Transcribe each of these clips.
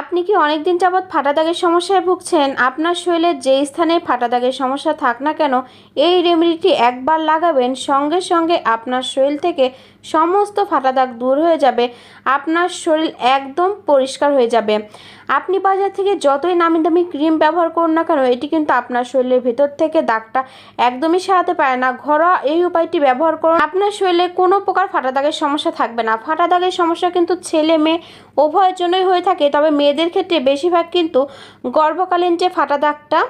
আপনি কি অনেক দিন যাবৎ ফাটা দাগের সমস্যায় ভুগছেন? আপনার শরীরের যে স্থানে ফাটা দাগের সমস্যা থাক না কেন, এই রেমেডিটি একবার লাগাবেন। সঙ্গে সঙ্গে আপনার শরীর থেকে সমস্ত ফাটা দাগ দূর হয়ে যাবে, আপনার শরীর একদম পরিষ্কার হয়ে যাবে। আপনি বাজার থেকে যতই নামি দামি ক্রিম ব্যবহার করুন না কেন, এটি কিন্তু আপনার শরীরের ভেতর থেকে দাগটা একদমই সারাতে পারে না। ঘরোয়া এই উপায়টি ব্যবহার করুন। আপনার শরীরে কোনো প্রকার ফাটা দাগের সমস্যা থাকবে না। ফাটা দাগের সমস্যা কিন্তু ছেলে মেয়ে উভয়ের জন্যই হয়ে থাকে, তবে মেয়েদের ক্ষেত্রে বেশিরভাগ কিন্তু গর্ভকালীন যে ফাটা দাগটা,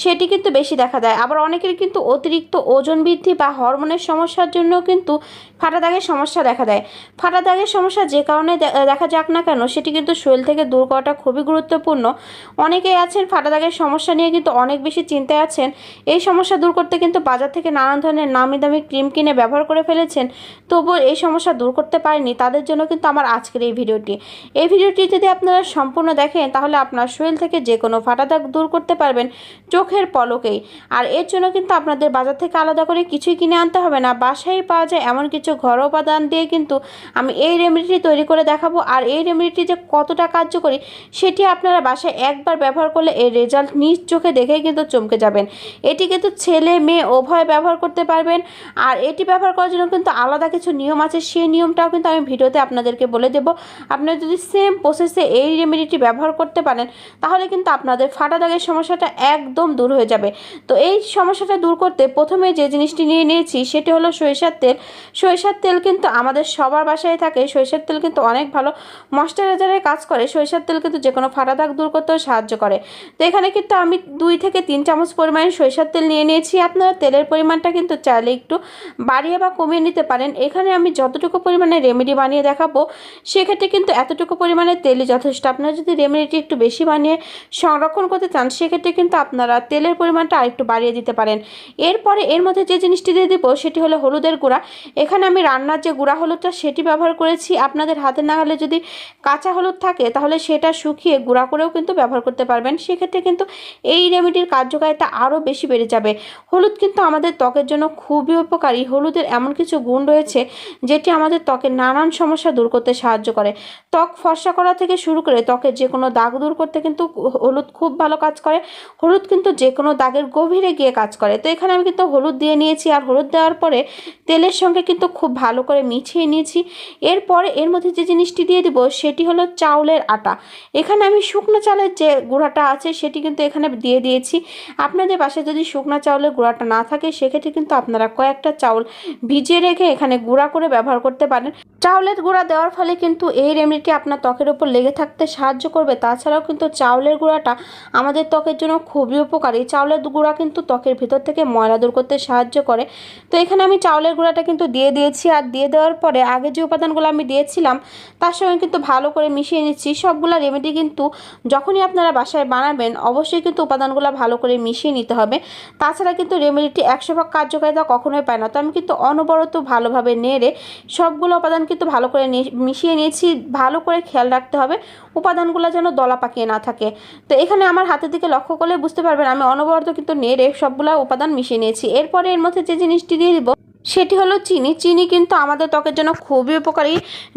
সেটি কিন্তু বেশি দেখা দেয়। আবার অনেকের কিন্তু অতিরিক্ত ওজন বৃদ্ধি বা হরমোনের সমস্যার জন্য কিন্তু ফাটা দাগের সমস্যা দেখা দেয়। ফাটা দাগের সমস্যা যে কারণে দেখা যাক না কেন, সেটি কিন্তু শরীর থেকে দূর করাটা খুবই গুরুত্বপূর্ণ। অনেকেই আছেন ফাটা দাগের সমস্যা নিয়ে কিন্তু অনেক বেশি চিন্তায় আছেন। এই সমস্যা দূর করতে কিন্তু বাজার থেকে নানান ধরনের নামি দামি ক্রিম কিনে ব্যবহার করে ফেলেছেন। তবুও এই সমস্যা দূর করতে পারেনি। তাদের জন্য কিন্তু আমার আজকের এই ভিডিওটি। এই ভিডিওটি যদি আপনারা সম্পূর্ণ দেখেন, তাহলে আপনার শরীর থেকে যে কোনো ফাটা দাগ দূর করতে পারবেন চোখের পলকেই। আর এর জন্য কিন্তু আপনাদের বাজার থেকে আলাদা করে কিছুই কিনে আনতে হবে না। বাসায় পাওয়া যায় এমন কিছু ঘরোয়া উপাদান দিয়ে কিন্তু আমি এই রেমেডিটি তৈরি করে দেখাবো। আর এই রেমেডিটি যে কতটা কার্যকরী, সেটি আপনারা বাসায় একবার ব্যবহার করলে এর রেজাল্ট নিজ চোখে দেখেই কিন্তু চমকে যাবেন। এটি কিন্তু ছেলে, মেয়ে উভয় ব্যবহার করতে পারবেন। আর এটি ব্যবহার করার জন্য কিন্তু আলাদা কিছু নিয়ম আছে। সেই নিয়মটাও কিন্তু আমি ভিডিওতে আপনাদেরকে বলে দেব। আপনারা যদি সেম প্রসেসে এই রেমেডিটি ব্যবহার করতে পারেন, তাহলে কিন্তু আপনাদের ফাটা দাগের সমস্যাটা একদম দূর হয়ে যাবে। তো এই সমস্যাটা দূর করতে প্রথমে যে জিনিসটি নিয়ে নিয়েছি, সেটি হলো সরিষার তেল। সরিষার তেল কিন্তু আমাদের সবার বাসায় থাকে, সরিষার তেল কিন্তু অনেক ভালো। ময়শ্চারাইজারের কাজ করে, সরিষার তেল কিন্তু যে কোনো ফাটা দাগ দূর করতেও সাহায্য করে। তো এখানে কিন্তু আমি দুই থেকে তিন চামচ পরিমাণে সরিষার তেল নিয়ে নিয়েছি। আপনারা তেলের পরিমাণটা কিন্তু চাইলে একটু বাড়িয়ে বা কমিয়ে নিতে পারেন। এখানে আমি যতটুকু পরিমাণে রেমেডি বানিয়ে দেখাবো, সেক্ষেত্রে কিন্তু এতটুকু পরিমাণে তেলই যথেষ্ট। আপনারা যদি রেমেডিটি একটু বেশি বানিয়ে সংরক্ষণ করতে চান, সেক্ষেত্রে কিন্তু আপনারা তেলের পরিমাণটা আরেকটু বাড়িয়ে দিতে পারেন। এরপরে এর মধ্যে যে জিনিসটি দিয়ে দেবো, সেটি হলো হলুদের গুঁড়া। এখানে আমি রান্নার যে গুঁড়া হলুদটা সেটি ব্যবহার করেছি। আপনাদের হাতে নাগালে যদি কাঁচা হলুদ থাকে, তাহলে সেটা শুকিয়ে গুঁড়া করেও কিন্তু ব্যবহার করতে পারবেন। সেক্ষেত্রে কিন্তু এই রেমেডির কার্যকারিতা আরও বেশি বেড়ে যাবে। হলুদ কিন্তু আমাদের ত্বকের জন্য খুবই উপকারী। হলুদের এমন কিছু গুণ রয়েছে, যেটি আমাদের ত্বকের নানান সমস্যা দূর করতে সাহায্য করে। ত্বক ফর্সা করা থেকে শুরু করে ত্বকের যে কোনো দাগ দূর করতে কিন্তু হলুদ খুব ভালো কাজ করে। হলুদ কিন্তু যে কোনো দাগের গভীরে গিয়ে কাজ করে। তো এখানে আমি কিন্তু হলুদ দিয়ে নিয়েছি। আর হলুদ দেওয়ার পরে তেলের সঙ্গে কিন্তু খুব ভালো করে মিছিয়ে নিয়েছি। এরপরে এর মধ্যে যে জিনিসটি দিয়ে দেবো সেটি হলো চাউলের আটা। এখানে আমি শুকনো চালের যে গুঁড়াটা আছে সেটি কিন্তু এখানে দিয়ে দিয়েছি। আপনাদের পাশে যদি শুকনো চাউলের গুঁড়াটা না থাকে, সেক্ষেত্রে কিন্তু আপনারা কয়েকটা চাউল ভিজিয়ে রেখে এখানে গুঁড়া করে ব্যবহার করতে পারেন। চাউলের গুঁড়া দেওয়ার ফলে কিন্তু এই রেমেডিটি আপনার ত্বকের ওপর লেগে থাকতে সাহায্য করবে। তাছাড়াও কিন্তু চাউলের গুঁড়াটা আমাদের ত্বকের জন্য খুবই উপকারী। চাউলের গুঁড়া কিন্তু ত্বকের ভিতর থেকে ময়লা দূর করতে সাহায্য করে। তো এখানে আমি চাউলের গুঁড়াটা কিন্তু দিয়ে দিয়েছি আর দিয়ে দেওয়ার পরে আগে যে উপাদানগুলো আমি দিয়েছিলাম, তার সঙ্গে কিন্তু ভালো করে মিশিয়ে নিচ্ছি। সবগুলো রেমেডি কিন্তু যখনই আপনারা বাসায় বানাবেন, অবশ্যই কিন্তু উপাদানগুলো ভালো করে মিশিয়ে নিতে হবে। তাছাড়া কিন্তু রেমেডিটি একশো ভাগ কার্যকারিতা কখনোই পায় না। তো আমি কিন্তু অনবরত ভালোভাবে নেড়ে সবগুলো উপাদান কিন্তু ভালো করে মিশিয়ে নিয়েছি, ভালো করে খেয়াল রাখতে হবে। উপাদানগুলো যেন দলা পাকিয়ে না থাকে। তো এখানে আমার হাতের দিকে লক্ষ্য করলে বুঝতে পারবেন আমি অনবরত কিন্তু নেড়ে সবগুলো উপাদান মিশিয়ে নিয়েছি। এরপরে এর মধ্যে যে জিনিসটি দিয়ে দিব সেটি হলো চিনি। চিনি কিন্তু আমাদের ত্বকের জন্য খুবই উপকারী।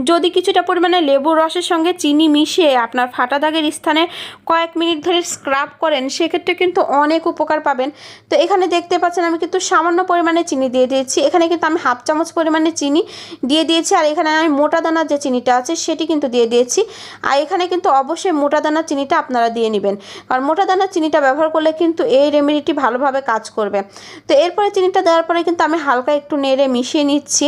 যদি কিছুটা পরিমাণে লেবুর রসের সঙ্গে চিনি মিশিয়ে আপনার ফাটা দাগের স্থানে কয়েক মিনিট ধরে স্ক্রাব করেন, সেক্ষেত্রে কিন্তু অনেক উপকার পাবেন। তো এখানে দেখতে পাচ্ছেন আমি কিন্তু সামান্য পরিমাণে চিনি দিয়ে দিয়েছি। এখানে কিন্তু আমি হাফ চামচ পরিমাণে চিনি দিয়ে দিয়েছি আর এখানে আমি মোটা দানার যে চিনিটা আছে সেটি কিন্তু দিয়ে দিয়েছি। আর এখানে কিন্তু অবশ্যই মোটা দানার চিনিটা আপনারা দিয়ে নেবেন। কারণ মোটা দানার চিনিটা ব্যবহার করলে কিন্তু এই রেমেডিটি ভালোভাবে কাজ করবে। তো এরপরে চিনিটা দেওয়ার পরে কিন্তু আমি হালকা একটু নেড়ে মিশিয়ে নিচ্ছি।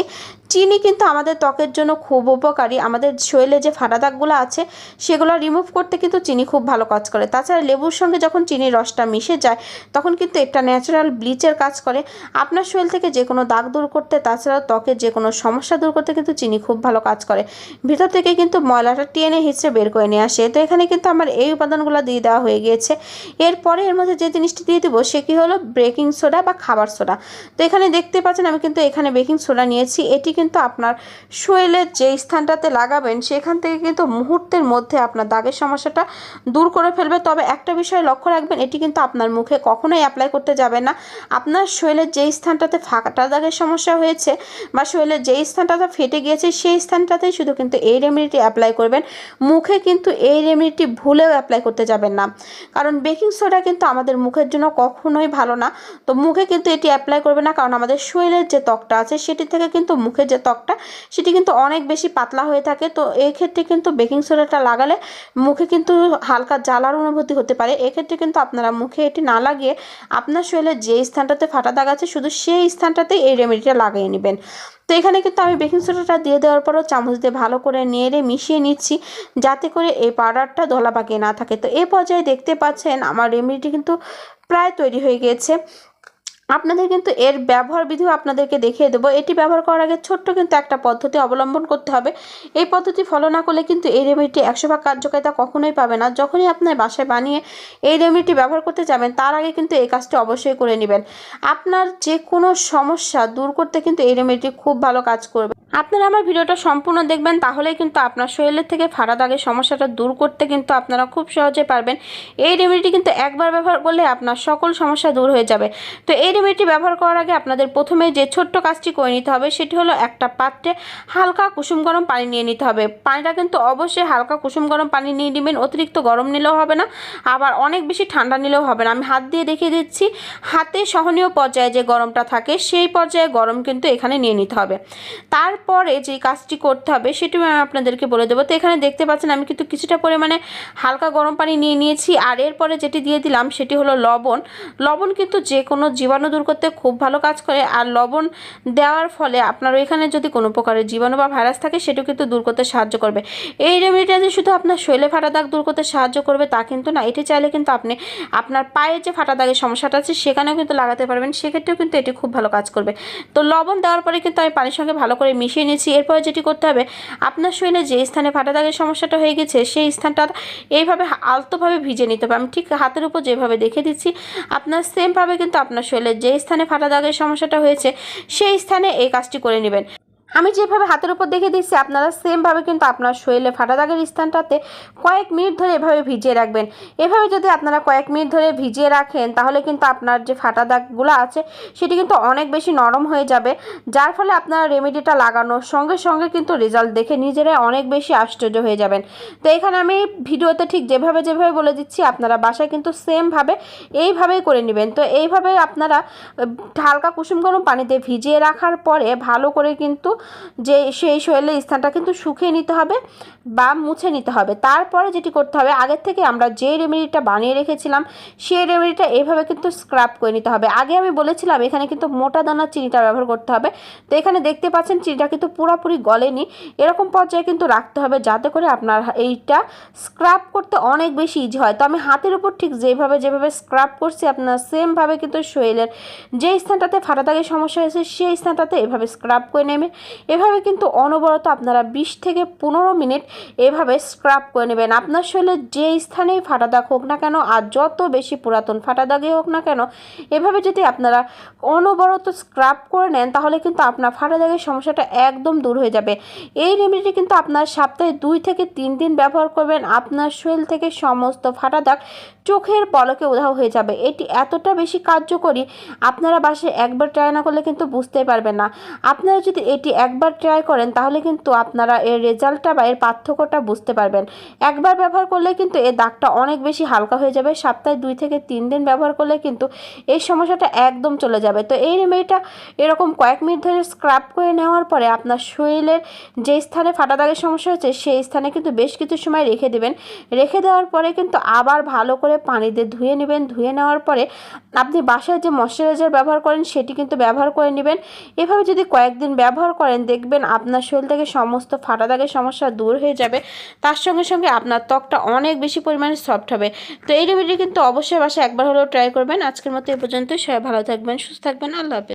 চিনি কিন্তু আমাদের ত্বকের জন্য খুব উপকারী। আমাদের শরীরে যে ফাটা দাগগুলো আছে, সেগুলো রিমুভ করতে কিন্তু চিনি খুব ভালো কাজ করে। তাছাড়া লেবুর সঙ্গে যখন চিনির রসটা মিশে যায়, তখন কিন্তু একটা ন্যাচারাল ব্লিচের কাজ করে। আপনার শরীর থেকে যে কোনো দাগ দূর করতে তাছাড়াও ত্বকের যে কোনো সমস্যা দূর করতে কিন্তু চিনি খুব ভালো কাজ করে। ভিতর থেকে কিন্তু ময়লাটা টেনে হিচড়ে বের করে নিয়ে আসে। তো এখানে কিন্তু আমার এই উপাদানগুলো দিয়ে দেওয়া হয়ে গিয়েছে। এরপরে এর মধ্যে যে জিনিসটি দিয়ে দেবো, সে কি হলো? বেকিং সোডা বা খাবার সোডা তো এখানে দেখতে পাচ্ছেন, আমি কিন্তু এখানে বেকিং সোডা নিয়েছি। এটি কিন্তু আপনার শরীরের যে স্থানটাতে লাগাবেন, সেখান থেকে কিন্তু মুহূর্তের মধ্যে আপনার দাগের সমস্যাটা দূর করে ফেলবে। তবে একটা বিষয় লক্ষ্য রাখবেন, এটি কিন্তু আপনার মুখে কখনোই অ্যাপ্লাই করতে যাবেন না। আপনার শরীরের যেই স্থানটাতে ফাঁকা দাগের সমস্যা হয়েছে বা শরীরের যেই স্থানটাতে ফেটে গিয়েছে, সেই স্থানটাতেই শুধু কিন্তু এই রেমেডিটি অ্যাপ্লাই করবেন। মুখে কিন্তু এই রেমেডিটি ভুলেও অ্যাপ্লাই করতে যাবেন না। কারণ বেকিং সোডা কিন্তু আমাদের মুখের জন্য কখনোই ভালো না। তো মুখে কিন্তু এটি অ্যাপ্লাই করবে না, কারণ আমাদের শরীরের যে ত্বকটা আছে, সেটি থেকে কিন্তু মুখের যে ত্বকটা, সেটি কিন্তু অনেক বেশি পাতলা হয়ে থাকে। তো এই ক্ষেত্রে কিন্তু বেকিং সোডাটা লাগালে মুখে কিন্তু হালকা জ্বালার অনুভূতি হতে পারে। এক্ষেত্রে কিন্তু আপনারা মুখে এটি না লাগিয়ে আপনার শরীরের যে স্থানটাতে ফাটা দাগ আছে, শুধু সেই স্থানটাতেই এই রেমেডিটা লাগিয়ে নেবেন। তো এখানে কিন্তু আমি বেকিং সোডাটা দিয়ে দেওয়ার পরও চামচ দিয়ে ভালো করে নেড়ে মিশিয়ে নিচ্ছি, যাতে করে এই পাউডারটা দলা পাকিয়ে না থাকে। তো এই পর্যায়ে দেখতে পাচ্ছেন আমার রেমেডিটি কিন্তু প্রায় তৈরি হয়ে গিয়েছে আপনাদের কিন্তু এর ব্যবহার বিধিও আপনাদেরকে দেখিয়ে দেবো। এটি ব্যবহার করার আগে ছোট্ট কিন্তু একটা পদ্ধতি অবলম্বন করতে হবে। এই পদ্ধতি ফলো না করলে কিন্তু এই রেমেডিটি একশো ভাগ কার্যকারিতা কখনোই পাবে না। যখনই আপনার বাসায় বানিয়ে এই রেমেডিটি ব্যবহার করতে যাবেন, তার আগে কিন্তু এই কাজটি অবশ্যই করে নেবেন। আপনার যে কোনো সমস্যা দূর করতে কিন্তু এই রেমেডিটি খুব ভালো কাজ করবে। আপনারা আমার ভিডিওটা সম্পূর্ণ দেখবেন, তাহলেই কিন্তু আপনার শরীরের থেকে ফাড়া দাগের সমস্যাটা দূর করতে কিন্তু আপনারা খুব সহজে পারবেন। এই রেমেডিটি কিন্তু একবার ব্যবহার করলে আপনার সকল সমস্যা দূর হয়ে যাবে। তো এই রেমেডিটি ব্যবহার করার আগে আপনাদের প্রথমে যে ছোট্ট কাজটি করে নিতে হবে, সেটি হলো একটা পাত্রে হালকা কুসুম গরম পানি নিয়ে নিতে হবে। পানিটা কিন্তু অবশ্যই হালকা কুসুম গরম পানি নিয়ে নেবেন, অতিরিক্ত গরম নিলেও হবে না, আবার অনেক বেশি ঠান্ডা নিলেও হবে না। আমি হাত দিয়ে দেখিয়ে দিচ্ছি, হাতে সহনীয় পর্যায়ে যে গরমটা থাকে, সেই পর্যায়ে গরম কিন্তু এখানে নিয়ে নিতে হবে। তারপরে যে কাজটি করতে হবে সেটি আমি আপনাদেরকে বলে দেবো। তো এখানে দেখতে পাচ্ছেন আমি কিন্তু কিছুটা পরিমাণে হালকা গরম পানি নিয়ে নিয়েছি আর এরপরে যেটি দিয়ে দিলাম সেটি হলো লবণ। লবণ কিন্তু যে কোনো জীবাণু দূর করতে খুব ভালো কাজ করে আর লবণ দেওয়ার ফলে আপনার এখানে যদি কোনো প্রকারের জীবাণু বা ভাইরাস থাকে সেটিও কিন্তু দূর করতে সাহায্য করবে। এই রেমেডিটা যে শুধু আপনার শৈলে ফাটা দাগ দূর করতে সাহায্য করবে তা কিন্তু না, এটি চাইলে কিন্তু আপনি আপনার পায়ের যে ফাটা দাগের সমস্যাটা আছে সেখানেও কিন্তু লাগাতে পারবেন, সেক্ষেত্রেও কিন্তু এটি খুব ভালো কাজ করবে। তো লবণ দেওয়ার পরে কিন্তু আমি পানির সঙ্গে ভালো করে মিশিয়ে নিয়েছি এরপর যেটি করতে হবে, আপনার শরীরে যে স্থানে ফাটা দাগের সমস্যাটা হয়ে গেছে, সেই স্থানটা এইভাবে আলতোভাবে ভিজে নিতে হবে। আমি ঠিক হাতের উপর যেভাবে দেখে দিচ্ছি, আপনার সেমভাবে কিন্তু আপনার শরীরে যে স্থানে ফাটা দাগের সমস্যাটা হয়েছে, সেই স্থানে এই কাজটি করে নেবেন। আমি যেভাবে হাতের উপর দেখে দিচ্ছি, আপনারা সেমভাবে কিন্তু আপনার শরীরে ফাটা দাগের স্থানটাতে কয়েক মিনিট ধরে এভাবে ভিজিয়ে রাখবেন। এভাবে যদি আপনারা কয়েক মিনিট ধরে ভিজিয়ে রাখেন, তাহলে কিন্তু আপনার যে ফাটা দাগগুলো আছে, সেটি কিন্তু অনেক বেশি নরম হয়ে যাবে। যার ফলে আপনারা রেমেডিটা লাগানোর সঙ্গে সঙ্গে কিন্তু রেজাল্ট দেখে নিজেরাই অনেক বেশি আশ্চর্য হয়ে যাবেন। তো এখানে আমি ভিডিওতে ঠিক যেভাবে যেভাবে বলে দিচ্ছি, আপনারা বাসায় কিন্তু সেমভাবে এইভাবেই করে নেবেন। তো এইভাবে আপনারা হালকা কুসুম গরম পানিতে ভিজিয়ে রাখার পরে ভালো করে কিন্তু যে সেই শরীরের স্থানটা কিন্তু শুকিয়ে নিতে হবে বা মুছে নিতে হবে। তারপরে যেটি করতে হবে, আগের থেকে আমরা যে রেমেডিটা বানিয়ে রেখেছিলাম, সেই রেমেডিটা এইভাবে কিন্তু স্ক্রাব করে নিতে হবে। আগে আমি বলেছিলাম, এখানে কিন্তু মোটা দানার চিনিটা ব্যবহার করতে হবে। তো এখানে দেখতে পাচ্ছেন, চিনিটা কিন্তু পুরোপুরি গলেনি। এরকম পর্যায়ে কিন্তু রাখতে হবে যাতে করে আপনার এইটা স্ক্রাব করতে অনেক বেশি ইজি হয়। তো আমি হাতের উপর ঠিক যেভাবে যেভাবে স্ক্রাব করছি, আপনার সেমভাবে কিন্তু শরীরের যে স্থানটাতে ফাটা দাগের সমস্যা হয়েছে, সেই স্থানটাতে এভাবে স্ক্রাব করে নেবে এভাবে কিন্তু অনবরত আপনারা বিশ থেকে পনেরো মিনিট এভাবে স্ক্রাব করে নেবেন। আপনার শরীরে যে স্থানেই ফাটা দাগ হোক না কেন, আর যত বেশি পুরাতন ফাটা দাগে হোক না কেন, এভাবে যদি আপনারা অনবরত স্ক্রাব করে নেন, তাহলে কিন্তু আপনার ফাটা দাগের সমস্যাটা একদম দূর হয়ে যাবে। এই রেমেডিটি কিন্তু আপনার সপ্তাহে দুই থেকে তিন দিন ব্যবহার করবেন। আপনার শরীর থেকে সমস্ত ফাটা দাগ চোখের পলকে উধাও হয়ে যাবে। এটি এতটা বেশি কার্যকরী, আপনারা বাসে একবার ট্রাই না করলে কিন্তু বুঝতেই পারবেন না। আপনারা যদি এটি একবার ট্রাই করেন, তাহলে কিন্তু আপনারা এর রেজাল্টটা বা এর পার্থক্যটা বুঝতে পারবেন। একবার ব্যবহার করলে কিন্তু এর দাগটা অনেক বেশি হালকা হয়ে যাবে। সপ্তাহে দুই থেকে তিন দিন ব্যবহার করলে কিন্তু এই সমস্যাটা একদম চলে যাবে। তো এই রেমেডিটা এরকম কয়েক মিনিট ধরে স্ক্রাব করে নেওয়ার পরে আপনার শরীরের যে স্থানে ফাটা দাগের সমস্যা হচ্ছে, সেই স্থানে কিন্তু বেশ কিছু সময় রেখে দেবেন। রেখে দেওয়ার পরে কিন্তু আবার ভালো করে পানি দিয়ে ধুয়ে নেবেন। ধুয়ে নেওয়ার পরে আপনি বাসায় যে ময়শ্চারাইজার ব্যবহার করেন, সেটি কিন্তু ব্যবহার করে নেবেন। এভাবে যদি কয়েকদিন ব্যবহার করেন দেখবেন আপনার শরীর থেকে সমস্ত ফাটা দাগের সমস্যা দূর হয়ে যাবে। তার সঙ্গে সঙ্গে আপনার ত্বকটা অনেক বেশি পরিমাণে সফট হবে। তো এই রেমেডি কিন্তু অবশ্যই বাসায় একবার হলেও ট্রাই করবেন। আজকের মতো এ পর্যন্তই। সবাই ভালো থাকবেন, সুস্থ থাকবেন। আল্লাহ